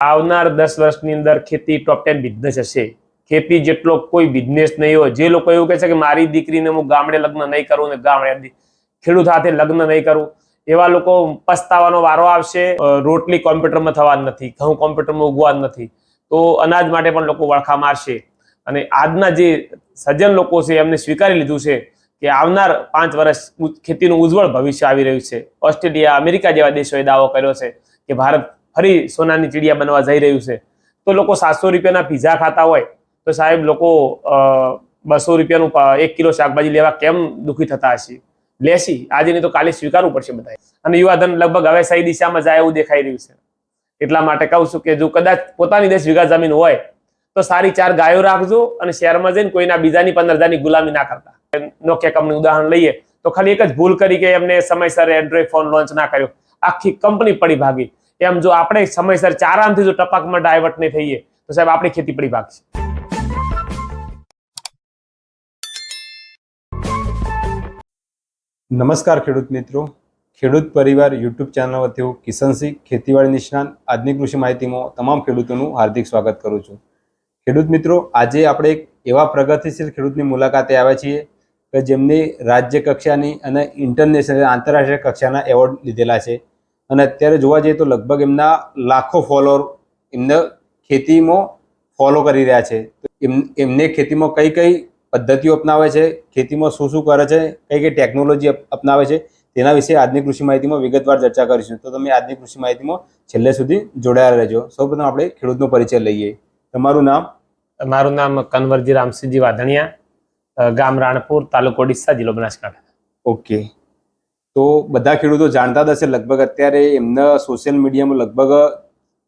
આવનાર દસ વર્ષની અંદર ખેતી ટોપ ટેન બિઝનેસ હશે. ખેતી જેટલો કોઈ બિઝનેસ નહીં હોય. જે લોકો એવું કહે છે કે મારી દીકરીને હું ગામડે લગ્ન નહીં કરું ને ગામડે ખેડૂત સાથે લગ્ન નહીં કરું, એવા લોકો પસ્તાવાનો વારો આવશે. રોટલી કોમ્પ્યુટરમાં થવાની નથી, ઘઉં કોમ્પ્યુટરમાં ઉગવાનું નથી. તો અનાજ માટે પણ લોકો વળખા મારશે. અને આજના જે સજ્જન લોકો છે, એમને સ્વીકારી લીધું છે કે આવનાર પાંચ વર્ષ ખેતીનું ઉજ્જવળ ભવિષ્ય આવી રહ્યું છે. ઓસ્ટ્રેલિયા, અમેરિકા જેવા દેશોએ દાવો કર્યો છે કે ભારત ફરી સોનાની ચીડિયા બનવા જઈ રહ્યું છે. તો લોકો સાતસો રૂપિયાના પીઝા ખાતા હોય તો સાહેબ લોકો બસો રૂપિયાનું એક કિલો શાકભાજી લેવા કેમ દુઃખી થતા હશે? લેશી આજે નહીં તો કાલે સ્વીકારવું પડશે બધા અને યુવાધન લગભગ હવે સહી દિશામાં જાય એવું દેખાઈ રહ્યું છે. એટલા માટે કહું છું કે જો કદાચ પોતાની દસ વીઘા જમીન હોય તો સારી ચાર ગાયો રાખજો અને શહેરમાં જઈને કોઈના બીજાની પંદર હજારની ગુલામી ના કરતા. નોકિયા કંપની ઉદાહરણ લઈએ તો ખાલી એક જ ભૂલ કરી કે એમને સમયસર એન્ડ્રોઈડ ફોન લોન્ચ ના કર્યો. આખી કંપની પડી ભાગી. એમ જો આપણે સમયસર ચારામથી જો ટપકમાં ડાયવર્ટ નહીં થઈએ, તો સાહેબ આપણી ખેતી પડી ભાગશે. નમસ્કાર ખેડૂત મિત્રો. ખેડૂત પરિવાર યુટ્યુબ ચેનલ વતી હું કિશનસિંહ ખેતીવાડી નિષ્ણાંત. આજની કૃષિ માહિતીમાં તમામ ખેડૂતોનું હાર્દિક સ્વાગત કરું છું. ખેડૂત મિત્રો, આજે આપણે એક એવા પ્રગતિશીલ ખેડૂતની મુલાકાતે આવ્યા છીએ કે જેમની રાજ્ય કક્ષાની અને ઇન્ટરનેશનલ આંતરરાષ્ટ્રીય કક્ષાના એવોર્ડ લીધેલા છે. અને અત્યારે જોવા જઈએ તો લગભગ એમના લાખો ફોલોઅર એમને ખેતીમાં ફોલો કરી રહ્યા છે. તો એમ એમને ખેતીમાં કઈ કઈ પદ્ધતિઓ અપનાવે છે ખેતીમાં શું શું કરે છે કઈ કઈ ટેકનોલોજી અપનાવે છે તેના વિશે આજની કૃષિ માહિતીમાં વિગતવાર ચર્ચા કરીશું. તો તમે આજની કૃષિ માહિતીમાં છેલ્લે સુધી જોડાયેલા રહેજો. સૌપ્રથમ આપણે ખેડૂતનો પરિચય લઈએ. તમારું નામ? મારું નામ કનવરજી રામસિંહજી વાધણિયા ગામ રાણપુર તાલુકો ડીસા જિલ્લો બનાસકાંઠા. ઓકે. તો બધા ખેડૂતો જાણતા જ હશે લગભગ અત્યારે એમના સોશિયલ મીડિયામાં લગભગ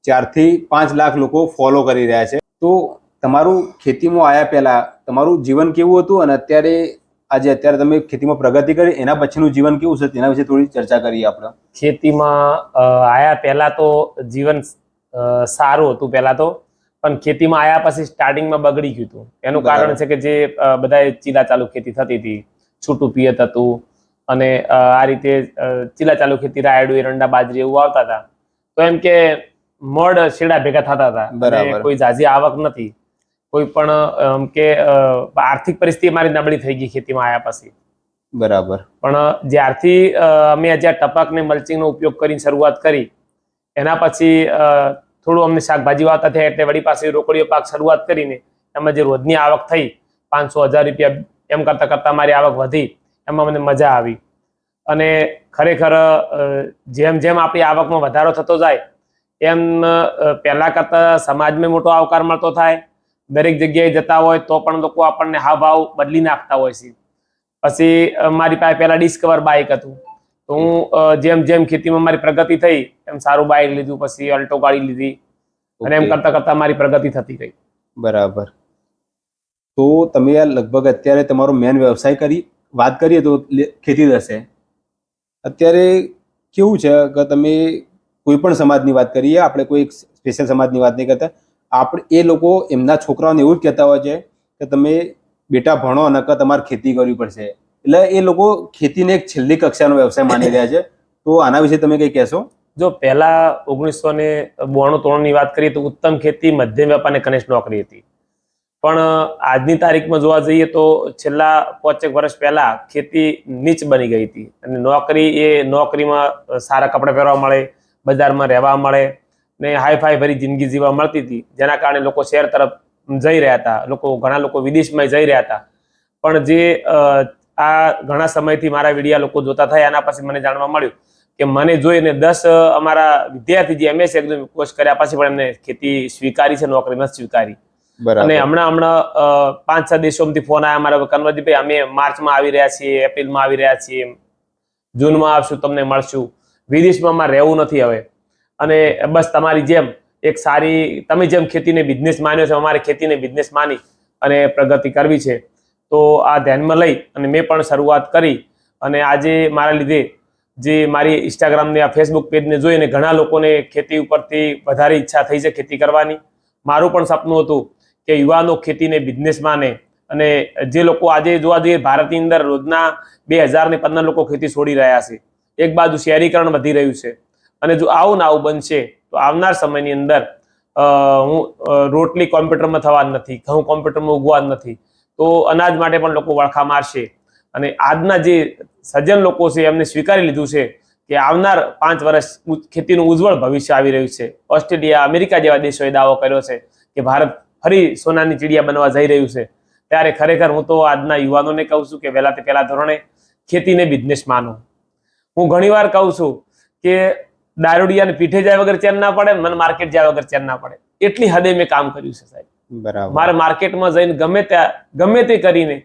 ચારથી પાંચ લાખ લોકો ફોલો કરી રહ્યા છે. તો તમારું ખેતીમાં આવ્યા પહેલા તમારું જીવન કેવું હતું અને અત્યારે આજે અત્યારે તમે ખેતીમાં પ્રગતિ કરી એના પછીનું જીવન કેવું છે તેના વિશે થોડી ચર્ચા કરીએ આપણે. ખેતીમાં આયા પહેલા તો જીવન સારું હતું પહેલા તો પણ ખેતીમાં આયા પછી સ્ટાર્ટિંગમાં બગડી ગયું હતું. એનું કારણ છે કે જે બધા ચીલા ચાલુ ખેતી થતી હતી. છૂટું પિયત હતું. અને આ રીતે ચીલા ચાલુ ખેતી રાયડું એરંડા બાજરી એવું આવતા હતા. તો એમ કે મળ શેડા ભેગા થતા હતા. કોઈ ઝાઝી આવક નથી. કોઈ પણ કે આર્થિક પરિસ્થિતિ મારી નબળી થઈ ગઈ ખેતીમાં આયા પછી. બરાબર. પણ જ્યારથી અમે આ ટપક ને મલ્ચિંગનો ઉપયોગ કરીને શરૂઆત કરી એના પછી થોડું અમને શાકભાજી વાવતા થયા એટલે વળી પાસે રોકડીઓ પાક શરૂઆત કરીને એમાં જે રોજની આવક થઈ પાંચસો હજાર રૂપિયા એમ કરતા કરતા મારી આવક વધી. એમાં મને મજા આવી. અને ખરેખર જેમ જેમ આપણી આવકમાં વધારો થતો જાય એમ પહેલાં કરતા સમાજમાં મોટો આવકાર મળતો થાય. દરેક જગ્યાએ જતા હોય તો પણ લોકો આપણને હાવભાવ બદલી નાખતા હોય છે. પછી મારી પાસે પહેલા ડિસ્કવર બાઇક હતું. તો હું જેમ જેમ ખેતીમાં મારી પ્રગતિ થઈ એમ સારું બાઇક લીધું પછી અલ્ટો ગાડી લીધી. અને એમ કરતાં કરતા કરતા મારી પ્રગતિ થતી ગઈ બરાબર. તો તમે આ લગભગ અત્યારે તમારો મેન વ્યવસાય કરી વાત કરીએ તો ખેતી થશે અત્યારે કેવું છે કે તમે કોઈ પણ સમાજની વાત કરીએ, આપણે કોઈ સ્પેશિયલ સમાજની વાત નહીં કરતા, આપણે એ લોકો એમના છોકરાઓને એવું જ કહેતા હોય છે કે તમે બેટા ભણો અને તમારે ખેતી કરવી પડશે. એટલે એ લોકો ખેતીને એક છેલ્લી કક્ષાનો વ્યવસાય માની રહ્યા છે. તો આના વિશે તમે કંઈ કહેશો? જો પહેલા ઓગણીસો ને બોણું ત્રણની વાત કરીએ તો ઉત્તમ ખેતી, મધ્યમ વેપાર અને કનિષ્ઠ નોકરી હતી. પણ આજની તારીખમાં જોવા જઈએ તો છેલ્લા પાંચેક વર્ષ પહેલા ખેતી નીચ બની ગઈ હતી. અને નોકરી એ નોકરીમાં સારા કપડાં પહેરવા મળે, બજારમાં રહેવા મળે, ને હાઈ ફાઈ ભરી જિંદગી જીવવા મળતી હતી. જેના કારણે લોકો શહેર તરફ જઈ રહ્યા હતા. લોકો, ઘણા લોકો વિદેશમાં જઈ રહ્યા હતા. પણ જે આ ઘણા સમયથી મારા વિડીયા લોકો જોતા થયા, એના પછી મને જાણવા મળ્યું કે મને જોઈને દસ અમારા વિદ્યાર્થી જે એમએસ એક્ઝામ કોર્સ કર્યા પછી પણ એમને ખેતી સ્વીકારી છે, નોકરી નથી સ્વીકારી. અને હમણાં હમણાં પાંચ છ દેશોમાંથી ફોન આવ્યા મારા કન્વરજીભાઈ અમે માર્ચમાં આવી રહ્યા છીએ, એપ્રિલમાં આવી રહ્યા છીએ. જૂનમાં આવશું, તમને મળશું. વિદેશમાં અમારે રહેવું નથી હવે. અને બસ તમારી જેમ, એક સારી, તમે જેમ ખેતીને બિઝનેસ માન્યો છે, અમારે ખેતીને બિઝનેસ માની અને પ્રગતિ કરવી છે. તો આ ધ્યાનમાં લઈ અને મેં પણ શરૂઆત કરી. અને આજે મારા લીધે જે મારી ઇન્સ્ટાગ્રામને આ ફેસબુક પેજને જોઈને ઘણા લોકોને ખેતી ઉપરથી વધારે ઈચ્છા થઈ છે ખેતી કરવાની. મારું પણ સપનું હતું કે યુવાનો ખેતીને બિઝનેસ માને અને જે લોકો આજે જોવા જઈએ ભારતની અંદર રોજના બે હજાર ને પંદર લોકો ખેતી છોડી રહ્યા છે. એક બાજુ શહેરીકરણ વધી રહ્યું છે અને જો આવું ને આવું બનશે તો આવનાર સમયની અંદર હું રોટલી કોમ્પ્યુટરમાં થવાની નથી, ઘઉં કોમ્પ્યુટરમાં ઉગવાનું નથી, તો અનાજ માટે પણ લોકો વળખા મારશે. અને આજના જે સજ્જન લોકો છે એમને સ્વીકારી લીધું છે કે આવનાર પાંચ વર્ષ ખેતીનું ઉજ્જવળ ભવિષ્ય આવી રહ્યું છે. ઓસ્ટ્રેલિયા, અમેરિકા જેવા દેશોએ દાવો કર્યો છે કે ભારત ફરી સોનાની ચીડિયા બનવા જઈ રહ્યું છે. ત્યારે ખરેખર હું તો આજના યુવાનોને કહું છું કે વહેલા તે પહેલા ધોરણે ખેતીને બિઝનેસ માનો. હું ઘણીવાર કહું છું કે દારૂડિયાને પીઠે જાય વગર ચેન ના પડે મને માર્કેટ જાય વગર ચેન ના પડે. એટલી હદે મેં કામ કર્યું છે સાહેબ. બરાબર. મારે માર્કેટમાં જઈને ગમે ત્યાં ગમે તે કરીને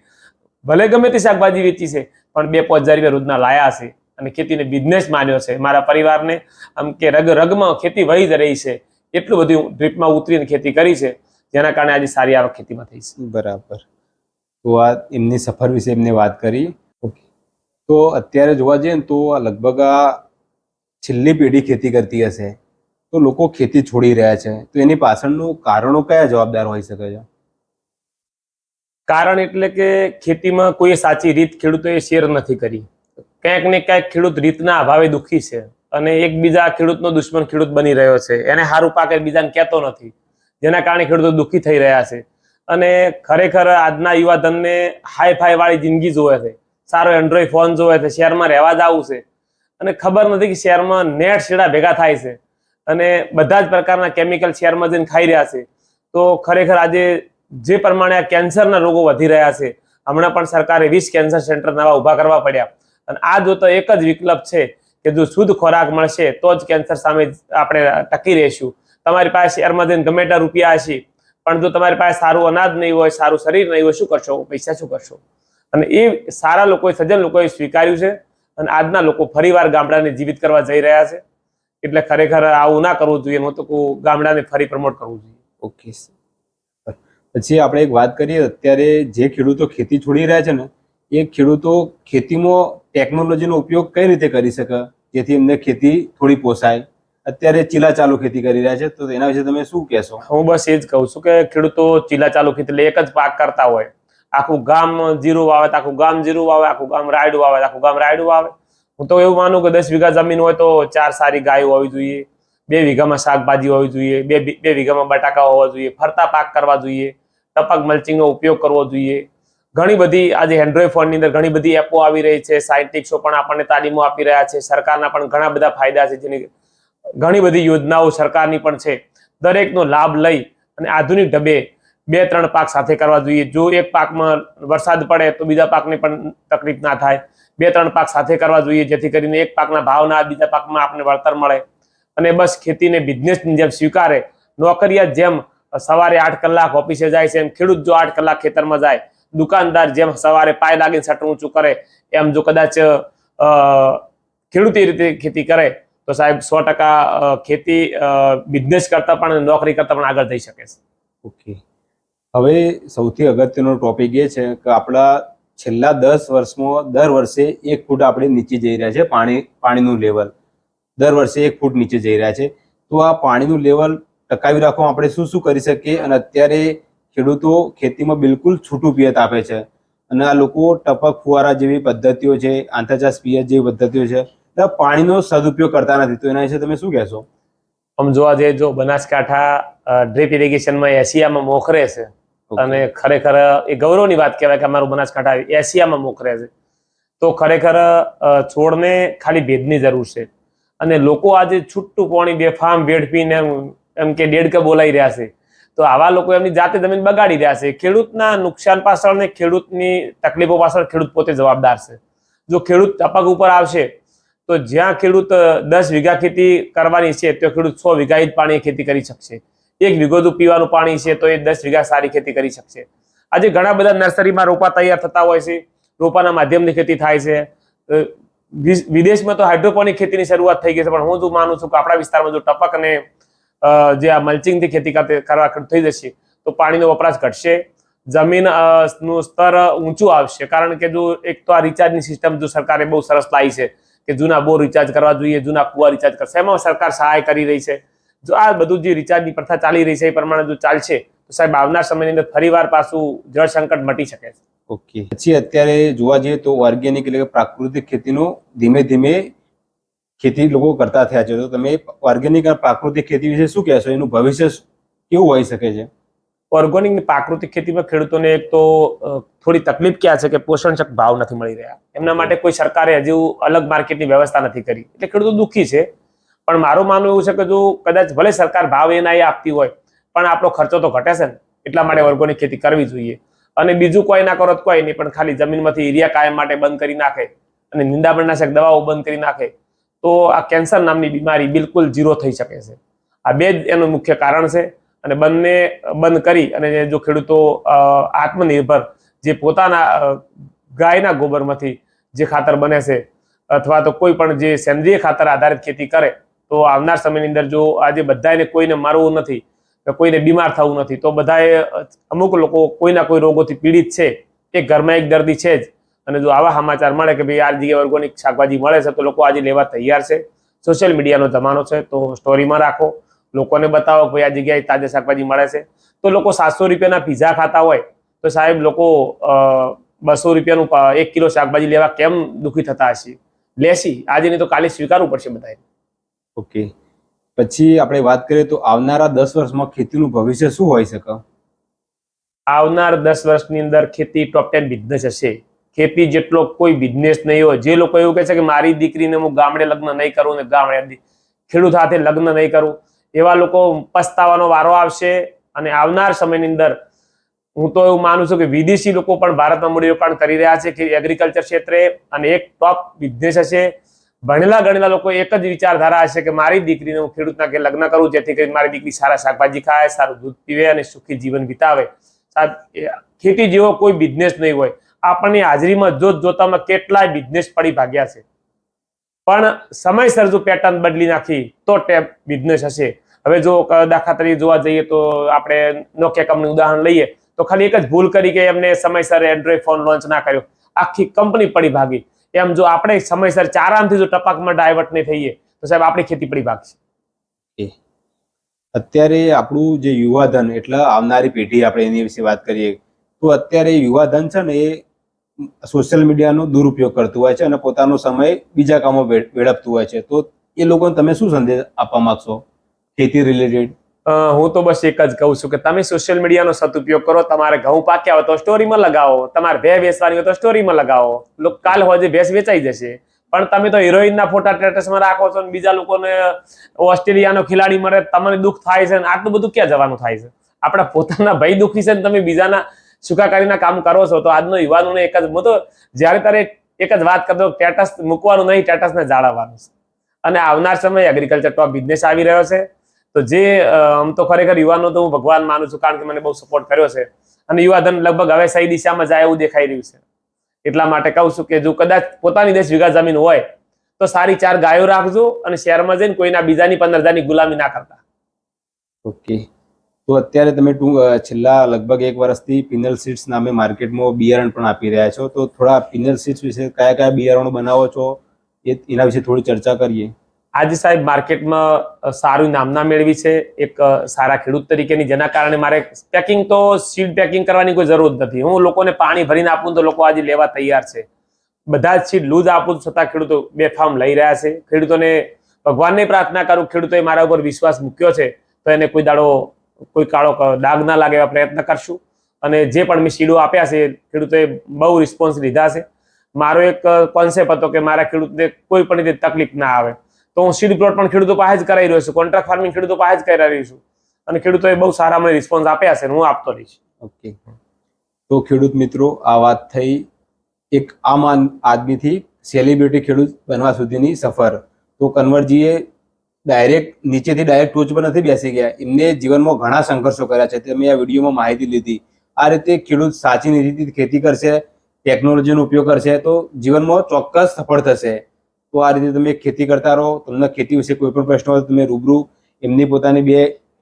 ભલે ગમે તે શાકભાજી વેચી છે પણ બે પાંચ હજાર રૂપિયા રોજના લાયા છે અને ખેતીને બિઝનેસ માન્યો છે. મારા પરિવારને આમ કે રગ રગમાં ખેતી વહી જ રહી છે. એટલું બધું ડ્રીપમાં ઉતરીને ખેતી કરી છે. જેના કારણે આજે સારી આવક ખેતીમાં થઈ છે. બરાબર. તો આ એમની સફર વિશે એમને વાત કરી. ઓકે. તો અત્યારે જોવા જઈએ ને તો આ લગભગ આ છેલ્લી પેઢી ખેતી કરતી હશે. તો લોકો ખેતી છોડી રહ્યા છે. તો એની પાછળનું કારણો કયા જવાબદાર હોઈ શકે છે? કારણ એટલે કે ખેતીમાં કોઈ સાચી રીત ખેડૂતોએ શેર નથી કરી. ક્યાંક ને ક્યાંક ખેડૂત રીતના અભાવે દુઃખી છે. અને એકબીજા ખેડૂતનો દુશ્મન ખેડૂત બની રહ્યો છે. એને સારું પાકે બીજાને કહેતો નથી. જેના કારણે ખેડૂતો દુઃખી થઈ રહ્યા છે. અને ખરેખર આજના યુવાધનને હાઈ ફાઈ વાળી જિંદગી જોવે છે. સારો એન્ડ્રોઈડ ફોન જોવે છે, શહેરમાં રહેવા જવું છે. અને ખબર નથી કે શહેરમાં નેટ શેડા ભેગા થાય છે. અને બધા જ પ્રકારના કેમિકલ શહેરમાં જઈને ખાઈ રહ્યા છે. તો ખરેખર આજે જે પ્રમાણે આ કેન્સરના રોગો વધી રહ્યા છે, હમણાં પણ સરકારે વીસ કેન્સર સેન્ટર નવા ઊભા કરવા પડ્યા. અને આ જો તો એક જ વિકલ્પ છે કે જો શુદ્ધ ખોરાક મળશે, તો જ કેન્સર સામે આપણે ટકી રહીશું. તમારી પાસે શહેરમાં જઈને ગમે ત્યાં રૂપિયા હશે, પણ જો તમારી પાસે સારું અનાજ નહીં હોય, સારું શરીર નહીં હોય, શું કરશો? પૈસા શું કરશો? અને એ સારા લોકોએ, સજ્જન લોકોએ સ્વીકાર્યું છે અને આજના લોકો ફરીવાર ગામડાને જીવિત કરવા જઈ રહ્યા છે. એટલે ખરેખર આવું ના કરવું જોઈએ હું તો ગામડાને ફરી પ્રમોટ કરવું જોઈએ. ઓકે પછી આપણે એક વાત કરીએ, અત્યારે જે ખેડૂતો ખેતી છોડી રહ્યા છે ને, એ ખેડૂતો ખેતીમાં ટેકનોલોજીનો ઉપયોગ કઈ રીતે કરી શકે, જેથી એમને ખેતી થોડી પોસાય? અત્યારે ચીલા ચાલુ ખેતી કરી રહ્યા છે, તો એના વિશે તમે શું કહેશો? હું બસ એ જ કહું છું કે ખેડૂતો ચીલા ચાલુ ખેતી એટલે એક જ પાક કરતા હોય. આખું ગામ જીરું વાવે તો આખું ગામ જીરું વાવે, આખું ગામ રાયડું વાવે આખું ગામ રાયડું વાવે. હું તો એવું માનું કે દસ વીઘા જમીન હોય તો ચાર સારી ગાયો હોવી જોઈએ, બે વીઘામાં શાકભાજી હોવી જોઈએ, બે બે વીઘામાં બટાકા હોવા જોઈએ, ફરતા પાક કરવા જોઈએ, ટપક મલ્ચિંગનો ઉપયોગ કરવો જોઈએ. ઘણી બધી આજે એન્ડ્રોઈડ ફોનની અંદર ઘણી બધી એપો આવી રહી છે સાયન્ટિસ્ટો પણ આપણને તાલીમો આપી રહ્યા છે, સરકારના પણ ઘણા બધા ફાયદા છે, જેની ઘણી બધી યોજનાઓ સરકારની પણ છે. દરેકનો લાભ લઈ અને આધુનિક ઢબે બે, ત્રણ પાક સાથે કરવા જોઈએ. જો એક પાકમાં વરસાદ પડે તો બીજા પાકને પણ તકલીફ ના થાય. બે, ત્રણ પાક સાથે કરવા જોઈએ, જેથી કરીને એક પાકના ભાવ ના બીજા પાકમાં આપણને વળતર મળે. અને બસ ખેતીને બિઝનેસની જેમ સ્વીકારે. નોકરિયાત જેમ સવારે આઠ કલાક ઓફિસે જાય છે, એમ ખેડૂત જો આઠ કલાક ખેતરમાં જાય, દુકાનદાર જેમ સવારે પાય લાગીને સટ ઊંચું કરે, એમ જો કદાચ ખેડૂતી રીતે ખેતી કરે તો સાહેબ સો ટકા ખેતી બિઝનેસ કરતા પણ નોકરી કરતા પણ આગળ થઈ શકે છે. ઓકે. હવે સૌથી અગત્યનો ટોપિક એ છે કે આપણા છેલ્લા દસ વર્ષમાં દર વર્ષે એક ફૂટ આપણે નીચે જઈ રહ્યા છે પાણી, પાણીનું લેવલ દર વર્ષે એક ફૂટ નીચે જઈ રહ્યા છે. તો આ પાણીનું લેવલ ટકાવી રાખવા આપણે શું શું કરી શકીએ? અને અત્યારે ખેડૂતો ખેતીમાં બિલકુલ છૂટું પિયત આપે છે. અને આ લોકો ટપક ફુવારા જેવી પદ્ધતિઓ છે આંતરજાસ પિયત જેવી પદ્ધતિઓ છે પાણીનો સદુપયોગ કરતા નથી. તો એના વિશે તમે શું કહેશો? આમ જોવા જઈએ જો બનાસકાંઠા ડ્રીપ ઇરિગેશનમાં એશિયામાં મોખરે છે. અને ખરેખર એ ગૌરવની વાત કહેવાય કે અમારું બનાસકાંઠા એશિયામાં મોખરે છે. તો ખરેખર છોડને ખાલી ભેદની જરૂર છે. અને લોકો આજે છુટ્ટું પાણી બેફામ વેડફીને એમ એમ કે દેડકે બોલાઈ રહ્યા છે. તો આવા લોકો એમની જાતે જમીન બગાડી રહ્યા છે. ખેડૂતના નુકસાન પાછળ ને ખેડૂતની તકલીફો પાછળ ખેડૂત પોતે જવાબદાર છે. જો ખેડૂત ટપક ઉપર આવશે તો જ્યાં ખેડૂત દસ વીઘા ખેતી કરવાની છે તો ખેડૂત સો વીઘા જ પાણી ખેતી કરી શકશે. એક વીઘો પીવાનું પાણી છે, તો એ દસ વીઘા સારી ખેતી કરી શકશે. આજે ઘણા બધા નર્સરીમાં રોપા તૈયાર થતા હોય છે, રોપાના માધ્યમની ખેતી થાય છે. વિદેશમાં તો હાઇડ્રોપોનિક ખેતીની શરૂઆત થઈ ગઈ છે, પણ હું તો માનું છું કે આપણા વિસ્તારમાં જો ટપક અને જે આ મલ્ચિંગથી ખેતી કરવા થઈ જશે, તો પાણીનો વપરાશ ઘટશે. જમીનનું સ્તર ઊંચું આવશે, કારણ કે જો એક તો આ રિચાર્જની સિસ્ટમ જો સરકારે બહુ સરસ લાવી છે કે જૂના બોર રિચાર્જ કરવા જોઈએ, જૂના કુવા રિચાર્જ કરશે એમાં સરકાર સહાય કરી રહી છે? જો આ બધું જે રિચાર્જની પ્રથા ચાલી રહી છે, એ પ્રમાણે જો ચાલશે, તો સાહેબ આવનાર સમયની અંદર ફરીવાર પાછું જળ સંકટ મટી શકે છે. ઓકે. પછી અત્યારે જોવા જઈએ તો ઓર્ગેનિક એટલે કે પ્રાકૃતિક ખેતીનું ધીમે ધીમે ખેતી લોકો કરતા થયા છે. તો તમે ઓર્ગેનિક અને પ્રાકૃતિક ખેતી વિશે શું કહેશો? એનું ભવિષ્ય કેવું હોઈ શકે છે? ઓર્ગોનિકની પ્રાકૃતિક ખેતીમાં ખેડૂતોને એક તો થોડી તકલીફ ક્યાં છે કે પોષણક્ષક ભાવ નથી મળી રહ્યા. એમના માટે કોઈ સરકારે હજુ અલગ માર્કેટની વ્યવસ્થા નથી કરી. એટલે ખેડૂતો દુઃખી છે. પણ મારું માનવું એવું છે કે જો કદાચ ભલે સરકાર ભાવ એના એ આપતી હોય, પણ આપણો ખર્ચો તો ઘટે છે ને. એટલા માટે ઓર્ગોનિક ખેતી કરવી જોઈએ. અને બીજું કોઈ ના કરો તો કોઈ નહીં, પણ ખાલી જમીનમાંથી એરિયા કાયમ માટે બંધ કરી નાખે અને નિંદામણનાશક દવાઓ બંધ કરી નાખે, તો આ કેન્સર નામની બીમારી બિલકુલ ઝીરો થઈ શકે છે. આ બે જ એનું મુખ્ય કારણ છે. અને બંને બંધ કરી અને જો ખેડૂતો આત્મનિર્ભર જે પોતાના ગાયના ગોબરમાંથી જે ખાતર બને છે અથવા તો કોઈ પણ જે સેન્દ્રિય ખાતર આધારિત ખેતી કરે, તો આવનાર સમયની અંદર જો આજે બધાને કોઈને મારવું નથી કે કોઈને બીમાર થવું નથી, તો બધાએ અમુક લોકો કોઈના કોઈ રોગોથી પીડિત છે, એ ઘરમાં એક દર્દી છે જ. અને જો આવા સમાચાર મળે કે ભાઈ આ જગ્યાએ ઓર્ગોનિક શાકભાજી મળે છે, તો લોકો આજે લેવા તૈયાર છે. સોશિયલ મીડિયાનો જમાનો છે, તો સ્ટોરીમાં રાખો. લોકોને બતાવો કે ભાઈ આ જગ્યાએ તાજા શાકભાજી મળે છે. તો લોકો સાતસો રૂપિયાના પીઝા ખાતા હોય તો સાહેબ લોકો બસો રૂપિયાનું એક કિલો શાકભાજી લેવા કેમ દુઃખી થતા હશે? લેશી. આજે નહીં તો કાલે સ્વીકારવું પડશે બધાએ. ઓકે. પછી આપણે વાત કરીએ તો આવનારા દસ વર્ષમાં ખેતીનું ભવિષ્ય શું હોઈ શકે? આવનાર દસ વર્ષની અંદર ખેતી ટોપ ટેન બિઝનેસ હશે. ખેતી જેટલો કોઈ બિઝનેસ નહીં હોય. જે લોકો એવું કહે છે કે મારી દીકરીને હું ગામડે લગ્ન નહીં કરું ને ગામડે ખેડૂત સાથે લગ્ન નહીં કરું એવા લોકો પસ્તાવાનો વારો આવશે અને આવનાર સમયની અંદર હું તો એવું માનું છું કે વિદેશી લોકો પણ ભારતમાં મૂડીરોકાણ કરી રહ્યા છે કે એગ્રીકલ્ચર ક્ષેત્રે અને એક ટોપ બિઝનેસ હશે. ભણેલા ગણેલા લોકો એક જ વિચારધારા હશે કે મારી દીકરીને હું ખેડૂતના કે લગ્ન કરું, જેથી કરી મારી દીકરી સારા શાકભાજી ખાય, સારું દૂધ પીવે અને સુખી જીવન વિતાવે. ખેતી જેવો કોઈ બિઝનેસ નહીં હોય. આપણની હાજરીમાં જોત જોતામાં કેટલાય બિઝનેસ પડી ભાગ્યા છે. પણ સમયસર જો પેટર્ન બદલી નાખી, તો ટેપ બિઝનેસ હશે. હવે જો દાખલા તરીકે જોવા જઈએ તો આપણે નોકિયા કંપની ઉદાહરણ લઈએ, તો ખાલી એક જ ભૂલ કરી કે એમને સમયસર એન્ડ્રોઈડ ફોન લોન્ચ ના કર્યો. આખી કંપની પડી ભાગી. એમ જો આપણે સમયસર ચારામથી જો ટપાકમાં ડાયવર્ટ નહીં થઈએ, તો સાહેબ આપણી ખેતી પડી ભાગશે. અત્યારે આપણું જે યુવાધન, એટલે આવનારી પેઢી આપણે એની વિશે વાત કરીએ, તો અત્યારે યુવાધન છે ને એ સોશિયલ મીડિયાનો દુરુપયોગ કરતું હોય છે અને પોતાનો સમય બીજા કામો વેડપતું હોય છે. તો એ લોકોને તમે શું સંદેશ આપવા માંગશો? ખેતી રિલેટેડ હું તો બસ એક જ કહું છું કે તમે સોશિયલ મીડિયાનો સદુપયોગ કરો, તમારે ઘઉં પાક્યા હોય તો સ્ટોરીમાં લગાવો, તમારે ભે વેચવાની હોય તો સ્ટોરીમાં લગાવો. લોકો કાલ હોય ભેંસ વેચાઈ જશે, પણ તમે તો હિરોઈનના ફોટા સ્ટેટસમાં રાખો છો ને બીજા લોકોને ઓસ્ટ્રેલિયાનો ખેલાડી મળે, તમને દુઃખ થાય છે આટલું બધું ક્યાં જવાનું થાય છે? આપણા પોતાના ભાઈ દુઃખી છે ને તમે બીજાના સુખાકારીના કામ કરો છો, તો આજનો યુવાનોને એક જ હું તો જ્યારે તારે એક જ વાત કરતો સ્ટેટસ મૂકવાનું નહીં સ્ટેટસને જાળવવાનું છે. અને આવનાર સમય એગ્રીકલ્ચર ટોપ બિઝનેસ આવી રહ્યો છે. તો જે આમ તો ખરેખર યુવાનો તો હું ભગવાન માનું છું, કારણ કે મને બહુ સપોર્ટ કર્યો છે. અને યુવાધન લગભગ હવે સહી દિશામાં જાય એવું દેખાઈ રહ્યું છે. એટલા માટે કહું છું કે જો કદાચ પોતાની દસ વીઘા જમીન હોય, તો સારી ચાર ગાયો રાખજો અને શહેરમાં જઈને કોઈના બીજાની પંદર હજારની ગુલામી ના કરતા. ઓકે તો અત્યારે તમે છેલ્લા લગભગ એક વર્ષથી પિનલ સીડ્સ નામે માર્કેટમાં બિયારણ પણ આપી રહ્યા છો. તો થોડા પિનલ સીડ્સ વિશે કયા કયા બિયારણો બનાવો છો, એ, એના વિશે થોડી ચર્ચા કરીએ. આજે સાહેબ માર્કેટમાં સારું નામના મેળવી છે. એક સારા ખેડૂત તરીકેની, જેના કારણે મારે પેકિંગ તો સીડ પેકિંગ કરવાની કોઈ જરૂર નથી. હું લોકોને પાણી ભરીને આપું તો લોકો આજે લેવા તૈયાર છે. બધા જ સીડ લૂઝ આપું છતાં ખેડૂતો બે ફાર્મ લઈ રહ્યા છે. ખેડૂતોને ભગવાનને પ્રાર્થના કરું, ખેડૂતોએ મારા ઉપર વિશ્વાસ મૂક્યો છે, તો એને કોઈ દાડો, કોઈ કાળો ડાગ ના લાગે એવા પ્રયત્ન કરશું. અને જે પણ મેં સીડો આપ્યા છે, ખેડૂતોએ બહુ રિસ્પોન્સ લીધા છે. મારો એક કોન્સેપ્ટ હતો કે મારા ખેડૂતને કોઈ પણ રીતે તકલીફ ના આવે. તો હું સીડ પ્લોટ પણ ખેડૂતો પાસે જ કરાવી રહ્યો છું. કોન્ટ્રાક્ટ ફાર્મિંગ ખેડૂતો પાસે જ કરાવી રહ્યો છું. અને ખેડૂતોએ બહુ સારા મને રિસ્પોન્સ આપ્યા છે હું આપતો રહીશ ઓકે. તો ખેડૂત મિત્રો, આ વાત થઈ એક આમ આદ- આદમીથી સેલિબ્રિટી ખેડૂત બનવા સુધીની સફર. તો કન્વરજીએ ડાયરેક્ટ નીચેથી ડાયરેક્ટ ટોચ પર નથી બેસી ગયા. એમને જીવનમાં ઘણા સંઘર્ષો કર્યા છે. તમે આ વિડીયોમાં માહિતી લીધી. આ રીતે ખેડૂત સાચી નીતિથી ખેતી કરશે ટેકનોલોજીનો ઉપયોગ કરશે, તો જીવનમાં ચોક્કસ સફળ થશે. તો આ રીતે તમે ખેતી કરતા રહો. તમને ખેતી વિશે કોઈ પણ પ્રશ્ન હોય તો તમે રૂબરૂ એમની પોતાની બે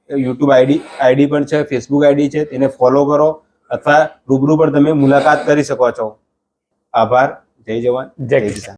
યુટ્યુબ આઈડી આઈડી પણ છે ફેસબુક આઈડી છે તેને ફોલો કરો અથવા રૂબરૂ પણ તમે મુલાકાત કરી શકો છો. આભાર. જય જવાન. જય કિસાન.